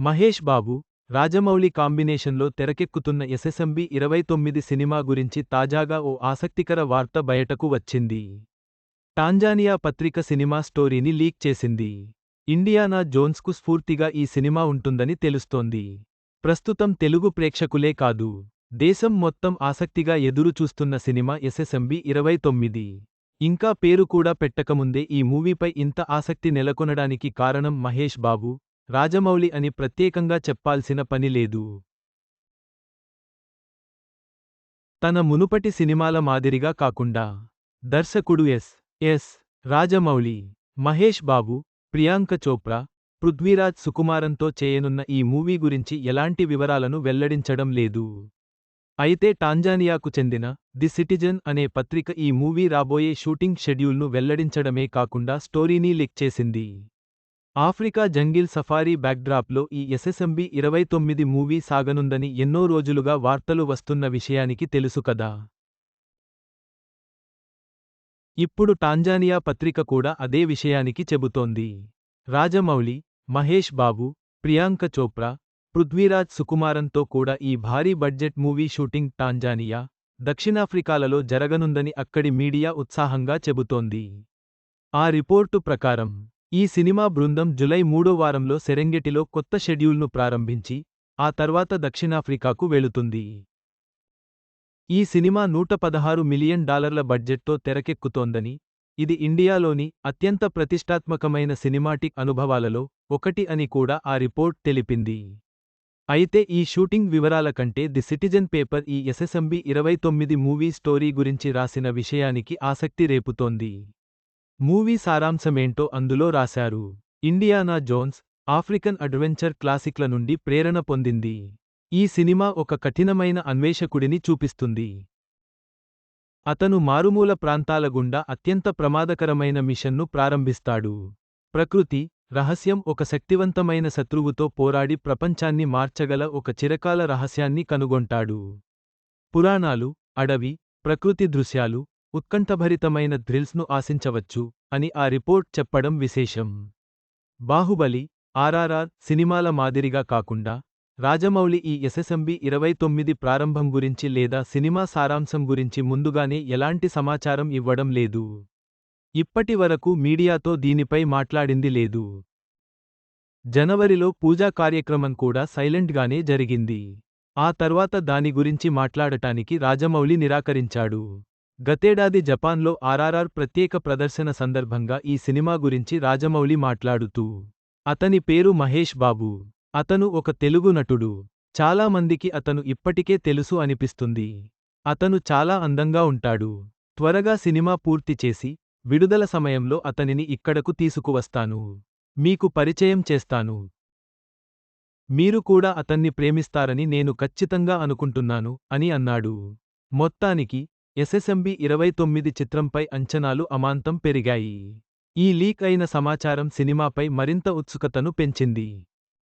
మహేష్ బాబు రాజమౌళి కాంబినేషన్లో తెరకెక్కుతున్న ఎస్ఎస్ఎంబి ఇరవై తొమ్మిది సినిమా గురించి తాజాగా ఓ ఆసక్తికర వార్త బయటకు వచ్చింది. టాంజానియా పత్రిక సినిమా స్టోరీని లీక్ చేసింది. ఇండియానా జోన్స్కు స్ఫూర్తిగా ఈ సినిమా ఉంటుందని తెలుస్తోంది. ప్రస్తుతం తెలుగు ప్రేక్షకులే కాదు దేశం మొత్తం ఆసక్తిగా ఎదురు చూస్తున్న సినిమా ఎస్ఎస్ఎంబి ఇరవై తొమ్మిది ఇంకా పేరు కూడా పెట్టకముందే ఈ మూవీపై ఇంత ఆసక్తి నెలకొనడానికి కారణం మహేష్ బాబు రాజమౌళి అని ప్రత్యేకంగా చెప్పాల్సిన పనిలేదు తన మునుపటి సినిమాల మాదిరిగా కాకుండా దర్శకుడు ఎస్. ఎస్. రాజమౌళి మహేష్ బాబు ప్రియాంక చోప్రా పృథ్వీరాజ్ సుకుమారంతో చేయనున్న ఈ మూవీ గురించి ఎలాంటి వివరాలను వెల్లడించడం లేదు. అయితే టాంజానియాకు చెందిన ది సిటిజన్ అనే పత్రిక ఈ మూవీ రాబోయే షూటింగ్ షెడ్యూల్ను వెల్లడించడమే కాకుండా స్టోరీని లీక్ చేసింది. ఆఫ్రికా జంగిల్ సఫారీ బ్యాక్డ్రాప్లో ఈ ఎస్ఎస్ఎంబి ఇరవై తొమ్మిది మూవీ సాగనుందని ఎన్నో రోజులుగా వార్తలు వస్తున్న విషయానికి తెలుసు కదా. ఇప్పుడు టాంజానియా పత్రిక కూడా అదే విషయానికి చెబుతోంది. రాజమౌళి మహేష్ బాబు ప్రియాంక చోప్రా పృథ్వీరాజ్ సుకుమారంతో కూడా ఈ భారీ బడ్జెట్ మూవీ షూటింగ్ టాంజానియా దక్షిణాఫ్రికాలలో జరగనుందని అక్కడి మీడియా ఉత్సాహంగా చెబుతోంది. ఆ రిపోర్టు ప్రకారం ఈ సినిమా బృందం జులై మూడో వారంలో సెరెంగెటిలో కొత్త షెడ్యూల్ను ప్రారంభించి ఆ తర్వాత దక్షిణాఫ్రికాకు వెళుతుంది. ఈ సినిమా నూట పదహారు మిలియన్ డాలర్ల బడ్జెట్తో తెరకెక్కుతోందని ఇది ఇండియాలోని అత్యంత ప్రతిష్టాత్మకమైన సినిమాటిక్ అనుభవాలలో ఒకటి అని కూడా ఆ రిపోర్ట్ తెలిపింది. అయితే ఈ షూటింగ్ వివరాల కంటే ది సిటిజన్ పేపర్ ఈ ఎస్ఎస్ఎంబి ఇరవై తొమ్మిది మూవీ స్టోరీ గురించి రాసిన విషయానికి ఆసక్తి రేపుతోంది. మూవీ సారాంశమేంటో అందులో రాశారు. ఇండియానా జోన్స్ ఆఫ్రికన్ అడ్వెంచర్ క్లాసిక్ల నుండి ప్రేరణ పొందింది. ఈ సినిమా ఒక కఠినమైన అన్వేషకుడిని చూపిస్తుంది. అతను మారుమూల ప్రాంతాల గుండా అత్యంత ప్రమాదకరమైన మిషన్ను ప్రారంభిస్తాడు. ప్రకృతి రహస్యం ఒక శక్తివంతమైన శత్రువుతో పోరాడి ప్రపంచాన్ని మార్చగల ఒక చిరకాల రహస్యాన్ని కనుగొంటాడు. పురాణాలు అడవి ప్రకృతి దృశ్యాలు ఉత్కంఠభరితమైన థ్రిల్స్ను ఆశించవచ్చు. అని ఆ రిపోర్ట్ చెప్పడం విశేషం. బాహుబలి ఆర్ఆర్ఆర్ సినిమాల మాదిరిగా కాకుండా రాజమౌళి ఈ ఎస్ఎస్ఎంబి ఇరవై తొమ్మిది ప్రారంభం గురించి లేదా సినిమా సారాంశం గురించి ముందుగానే ఎలాంటి సమాచారం ఇవ్వడం లేదు. ఇప్పటి వరకు మీడియాతో దీనిపై మాట్లాడింది లేదు. జనవరిలో పూజా కార్యక్రమం కూడా సైలెంట్గానే జరిగింది. ఆ తర్వాత దాని గురించి మాట్లాడటానికి రాజమౌళి నిరాకరించాడు. గతేడాది జపాన్లో ఆర్ఆర్ఆర్ ప్రత్యేక ప్రదర్శన సందర్భంగా ఈ సినిమా గురించి రాజమౌళి మాట్లాడుతూ అతని పేరు మహేష్ బాబు. అతను ఒక తెలుగు నటుడు. చాలామందికి అతను ఇప్పటికే తెలుసు అనిపిస్తుంది. అతను చాలా అందంగా ఉంటాడు. త్వరగా సినిమా పూర్తి చేసి విడుదల సమయంలో అతనిని ఇక్కడకు తీసుకువస్తాను. మీకు పరిచయం చేస్తాను. మీరు కూడా అతన్ని ప్రేమిస్తారని నేను ఖచ్చితంగా అనుకుంటున్నాను అని అన్నాడు. మొత్తానికి ఎస్ఎస్ఎంబి ఇరవై తొమ్మిది చిత్రంపై అంచనాలు అమాంతం పెరిగాయి. ఈ లీక్ అయిన సమాచారం సినిమాపై మరింత ఉత్సుకతను పెంచింది.